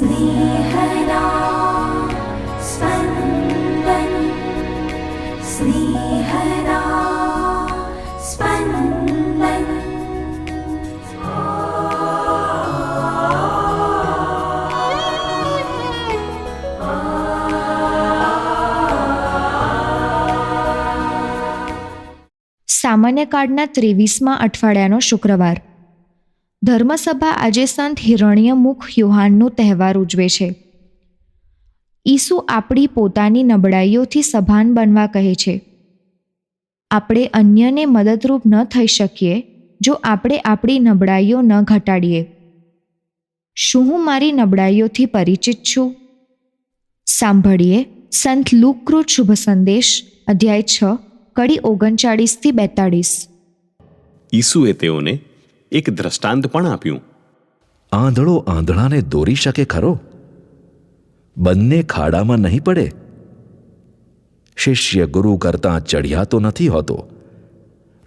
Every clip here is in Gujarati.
स्नेहदा स्पन्दन् स्नेहदा स्पन्दन् સામાન્ય કાળના ત્રેવીસમાં અઠવાડિયાનો શુક્રવાર ધર્મસભા આજે સંત હિરણ્યમુખ યુહાનનો તહેવાર ઉજવે છે. ઈસુ આપણી પોતાની નબળાઈઓથી સભાન બનવા કહે છે. આપણે અન્યને મદદરૂપ ન થઈ શકીએ જો આપણે આપણી નબળાઈઓ ન ઘટાડીએ. શું હું મારી નબળાઈઓથી પરિચિત છું? સાંભળીએ સંત લુકૃત શુભ સંદેશ, અધ્યાય છ, કડી ઓગણચાળીસથી બેતાળીસ. ઈસુએ તેઓને એક દ્રષ્ટાંત પણ આપ્યું. આંધળો આંધળાને દોરી શકે ખરો? બંને ખાડામાં નહીં પડે? શિષ્ય ગુરુ કરતાં ચઢિયાતો નથી હોતો.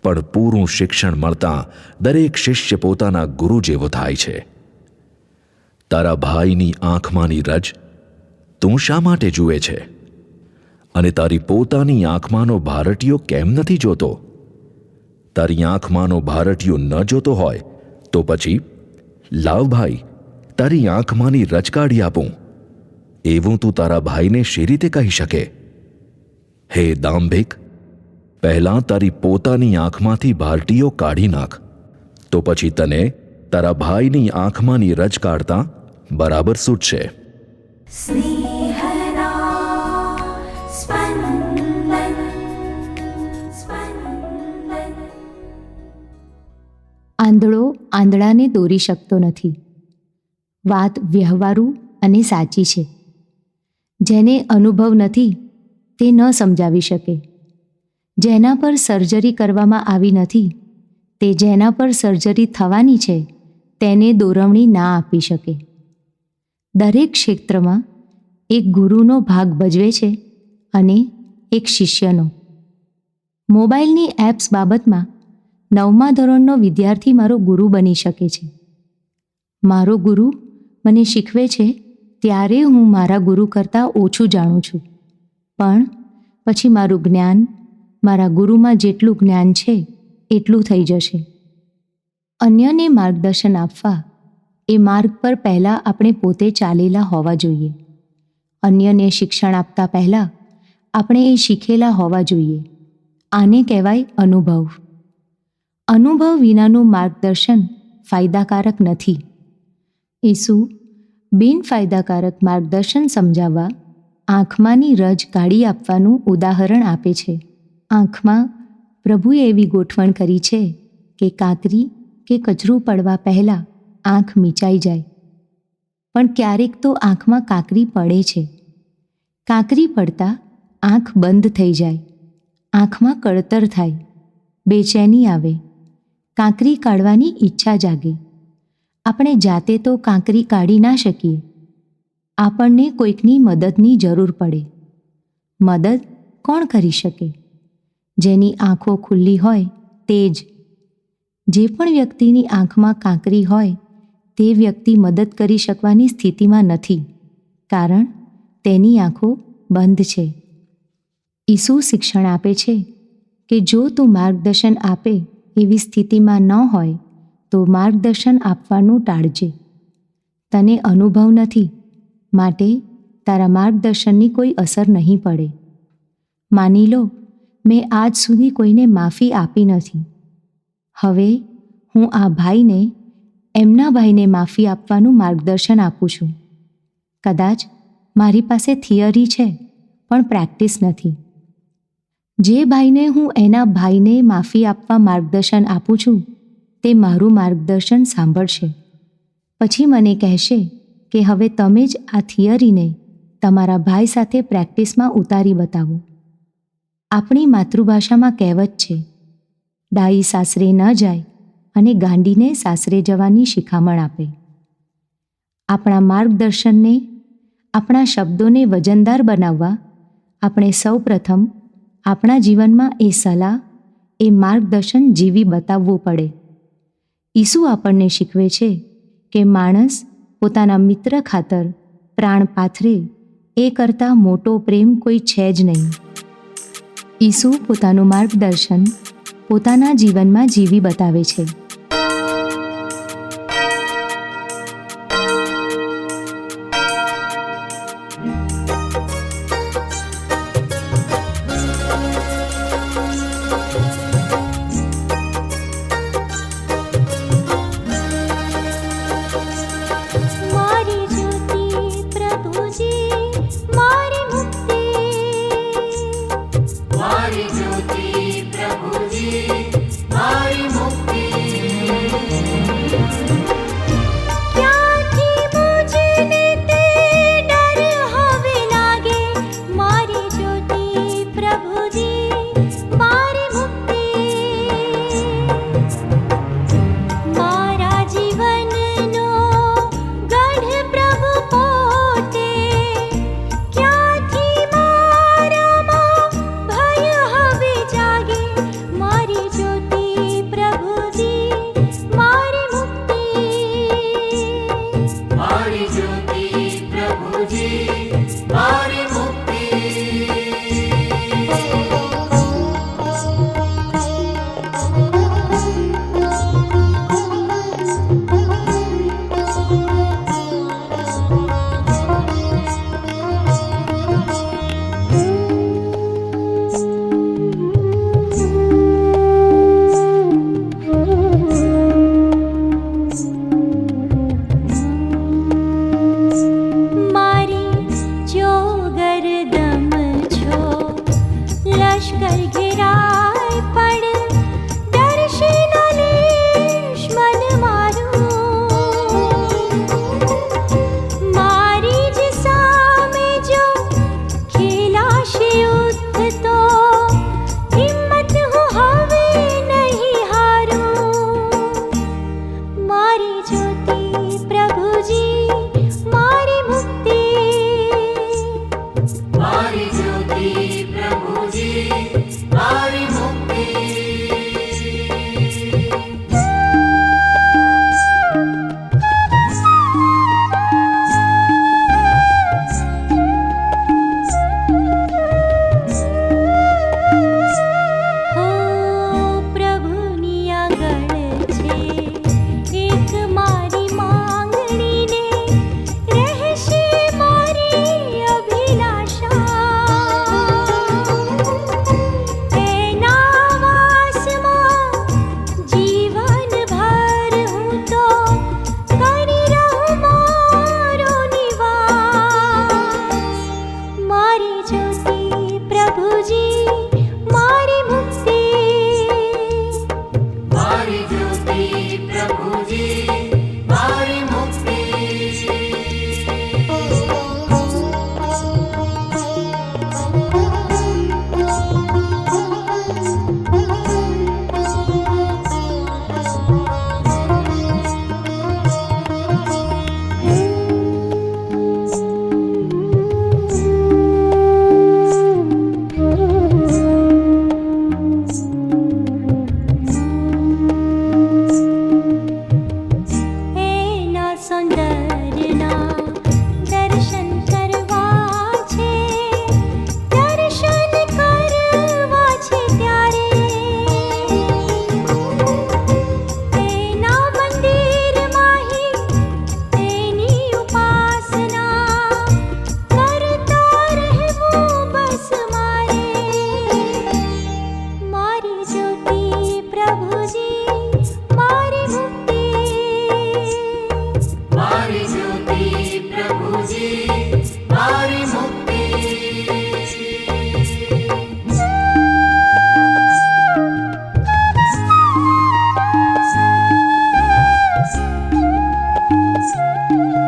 પણ પૂરું શિક્ષણ મળતા દરેક શિષ્ય પોતાના ગુરુ જેવો થાય છે. તારા ભાઈની આંખમાંની રજ તું શા માટે જુએ છે? અને તારી પોતાની આંખમાંનો ભારતીયો કેમ નથી જોતો? તારી આંખમાંનો ભારતીયો ન જોતો હોય, તો પછી, લાવ ભાઈ, તારી આંખમાંની રચકાડી આપું. એવું તું તારા ભાઈને શી રીતે કહી શકે? હે દાંભિક, પહેલાં તારી પોતાની આંખમાંથી ભારટીઓ કાઢી નાખ. તો પછી તને તારા ભાઈની આંખમાંની રજ કાઢતા બરાબર સૂટશે. સ્નેહ આંધળો આંધળાને દોરી શકતો નથી. વાત વ્યવહારુ અને સાચી છે. જેને અનુભવ નથી, તે ન સમજાવી શકે. જેના પર સર્જરી કરવામાં આવી નથી, તે જેના પર સર્જરી થવાની છે, તેને દોરવણી ના આપી શકે. દરેક ક્ષેત્રમાં એક ગુરુનો ભાગ ભજવે છે અને એક શિષ્યનો. મોબાઈલની એપ્સ બાબતમાં નવમા ધોરણનો વિદ્યાર્થી મારો ગુરુ બની શકે છે. મારો ગુરુ મને શીખવે છે, ત્યારે હું મારા ગુરુ કરતાં ઓછું જાણું છું. પણ પછી મારું જ્ઞાન, મારા ગુરુમાં જેટલું જ્ઞાન છે, એટલું થઈ જશે. અન્યને માર્ગદર્શન આપવા, એ માર્ગ પર પહેલાં આપણે પોતે ચાલેલા હોવા જોઈએ. અન્યને શિક્ષણ આપતા પહેલાં આપણે એ શીખેલા હોવા જોઈએ. આને કહેવાય અનુભવ. અનુભવ વિનાનું માર્ગદર્શન ફાયદાકારક નથી. ઈસુ બિનફાયદાકારક માર્ગદર્શન સમજાવવા આંખમાંની રજ કાઢી આપવાનું ઉદાહરણ આપે છે. આંખમાં પ્રભુએ એવી ગોઠવણ કરી છે કે કાંકરી કે કચરું પડવા પહેલાં આંખ મીચાઈ જાય. પણ ક્યારેક તો આંખમાં કાંકરી પડે છે. કાંકરી પડતા આંખ બંધ થઈ જાય. આંખમાં કળતર થાય. બેચેની આવે. કાંકરી કાઢવાની ઈચ્છા જાગે. આપણે જાતે તો કાંકરી કાઢી ના શકીએ. આપણને કોઈકની મદદની જરૂર પડે. મદદ કોણ કરી શકે? જેની આંખો ખુલ્લી હોય તે જ. જે પણ વ્યક્તિની આંખમાં કાંકરી હોય તે વ્યક્તિ મદદ કરી શકવાની સ્થિતિમાં નથી, કારણ તેની આંખો બંધ છે. ઈસુ શિક્ષણ આપે છે કે જો તું માર્ગદર્શન આપે એવી સ્થિતિમાં ન હોય તો માર્ગદર્શન આપવાનું ટાળજે. તને અનુભવ નથી, માટે તારા માર્ગદર્શનની કોઈ અસર નહીં પડે. માની લો, મેં આજ સુધી કોઈને માફી આપી નથી. હવે હું આ ભાઈને, એમના ભાઈને માફી આપવાનું માર્ગદર્શન આપું છું. કદાચ મારી પાસે થિયરી છે, પણ પ્રેક્ટિસ નથી. જે ભાઈને હું એના ભાઈને માફી આપવા માર્ગદર્શન આપું છું, તે મારું માર્ગદર્શન સાંભળશે. પછી મને કહેશે કે હવે તમે જ આ થિયરીને તમારા ભાઈ સાથે પ્રેક્ટિસમાં ઉતારી બતાવો. આપણી માતૃભાષામાં કહેવત છે ડાઈ સાસરે ન જાય અને ગાંડીને સાસરે જવાની શિખામણ આપે. આપણા માર્ગદર્શનને, આપણા શબ્દોને વજનદાર બનાવવા આપણે સૌ પ્રથમ આપણા જીવનમાં એ સલાહ, એ માર્ગદર્શન જીવી બતાવવું પડે. ઈસુ આપણને શીખવે છે કે માણસ પોતાના મિત્ર ખાતર, પ્રાણ પાથરે, એ કરતાં મોટો પ્રેમ કોઈ છે જ નહીં. ઈસુ પોતાનું માર્ગદર્શન પોતાના જીવનમાં જીવી બતાવે છે. હો